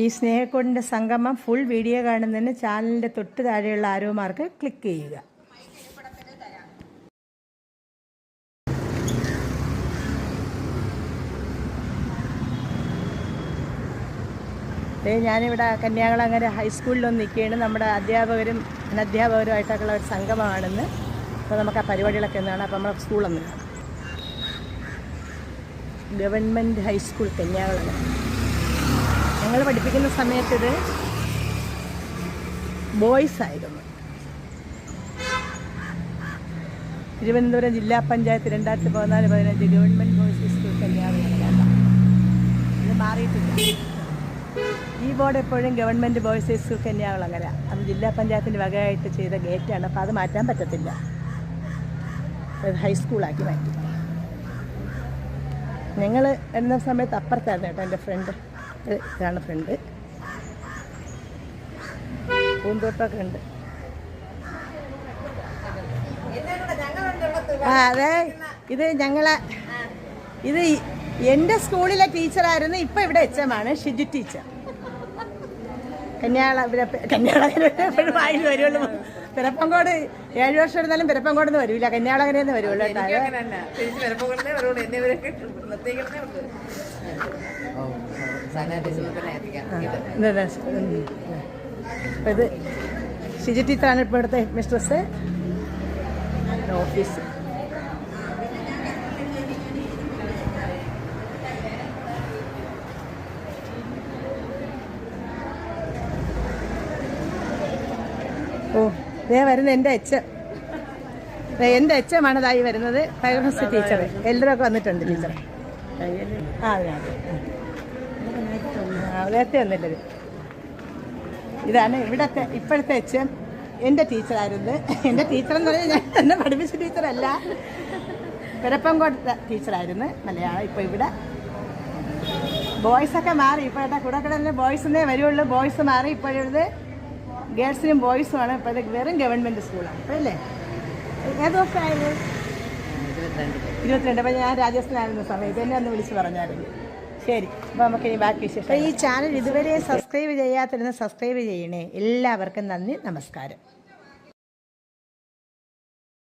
ഈ സ്നേഹക്കോടിന്റെ സംഗമം full video കാണുന്നതിന് ചാനലിന്റെ തൊട്ട് താഴെയുള്ള ആരോ മാർക്ക് ക്ലിക്ക് ചെയ്യുക. ഞാനിവിടെ കന്യാകുളങ്ങര ഹൈസ്കൂളിലൊന്ന് നിൽക്കുകയാണ്. നമ്മുടെ അധ്യാപകരും അനധ്യാപകരുമായിട്ടൊക്കെയുള്ള ഒരു സംഗമമാണെന്ന്. അപ്പോൾ നമുക്ക് ആ പരിപാടികളൊക്കെ എന്താണ്? അപ്പോൾ നമ്മുടെ സ്കൂളൊന്ന് ഗവൺമെന്റ് ഹൈസ്കൂൾ കന്യാകുളങ്ങര. ഞങ്ങൾ പഠിപ്പിക്കുന്ന സമയത്ത് ഇത് ബോയ്സ് ആയിരുന്നു. തിരുവനന്തപുരം ജില്ലാ പഞ്ചായത്ത് രണ്ടായിരത്തി പതിനാല് പതിനഞ്ച് ഗവൺമെന്റ് ബോയ്സ് സ്കൂൾ കല്യാണം ഇത് മാറിയിട്ടില്ല. ഈ ബോർഡ് എപ്പോഴും ഗവൺമെന്റ് ബോയ്സ് സ്കൂൾ കന്യാകുളങ്ങര അത് ജില്ലാ പഞ്ചായത്തിന്റെ വകയായിട്ട് ചെയ്ത ഗേറ്റാണ്. അപ്പോൾ അത് മാറ്റാൻ പറ്റത്തില്ല. ഹൈസ്കൂളാക്കി മാറ്റി. ഞങ്ങൾ എന്ന സമയത്ത് അപ്പുറത്തായിരുന്നു കേട്ടോ എന്റെ ഫ്രണ്ട്. ഇതാണ് ഫ്രണ്ട് പൂന്തോട്ടമൊക്കെ ഉണ്ട്. ആ അതെ. ഇത് ഞങ്ങളെ ഇത് എന്റെ സ്കൂളിലെ ടീച്ചറായിരുന്നു ഇപ്പം ഇവിടെ എച്ചമാണ് ആണ് ഷിജു ടീച്ചർ. കന്യാള കന്യാളകര വായിൽ വരുള്ളൂ. പിറപ്പങ്കോട് ഏഴു വർഷം എടുത്താലും പിറപ്പങ്കോട് നിന്ന് വരില്ല കന്യാളകരയിൽ നിന്ന് വരുള്ളൂ കേട്ടോ എത്തിക്കാം ഇത്. അപ്പൊ ടീച്ചറാണ് ഇപ്പോൾ ഇവിടുത്തെ മിസ്ട്രസ്. ഓഫീസ്. ഓ ദേ വരുന്ന എന്റെ അച്ഛൻ. എന്റെ അച്ഛമാണ് ഇതായി വരുന്നത്. ഫൈറസ് ടീച്ചർ എല്ലാവരൊക്കെ വന്നിട്ടുണ്ട് ടീച്ചർ. ആ അതെ അതെ. നേരത്തെ ഒന്നുമില്ലത് ഇതാണ് ഇവിടത്തെ ഇപ്പോഴത്തെ അച്ഛൻ. എന്റെ ടീച്ചറായിരുന്നു. എന്റെ ടീച്ചർ എന്ന് പറഞ്ഞാൽ ഞാൻ എന്നെ പഠിപ്പിച്ച ടീച്ചറല്ല. പിരപ്പങ്കോട്ടത്തെ ടീച്ചറായിരുന്നു മലയാളം ഇപ്പോൾ ഇവിടെ. ബോയ്സൊക്കെ മാറി ഇപ്പോഴത്തെ കൂടെ കൂടെ ബോയ്സിനെ വരുള്ളൂ. ബോയ്സ് മാറി ഇപ്പോഴത് ഗേൾസിനും ബോയ്സുമാണ് ഇപ്പോൾ ഇത് വെറും ഗവൺമെന്റ് സ്കൂളാണ്. ഇപ്പോഴല്ലേ ഏത് ദിവസമായിരുന്നു ഇരുപത്തിരണ്ട്. അപ്പോൾ ഞാൻ രാജസ്ഥാനായിരുന്ന സമയത്ത് എന്നെ ഒന്ന് വിളിച്ച് പറഞ്ഞായിരുന്നു ശരി അപ്പോൾ നമുക്ക് ഇനി ബാക്കി വിശേഷം ഈ ചാനൽ ഇതുവരെ സബ്സ്ക്രൈബ് ചെയ്യാത്തിരുന്ന് സബ്സ്ക്രൈബ് ചെയ്യണേ. എല്ലാവർക്കും നന്ദി നമസ്കാരം.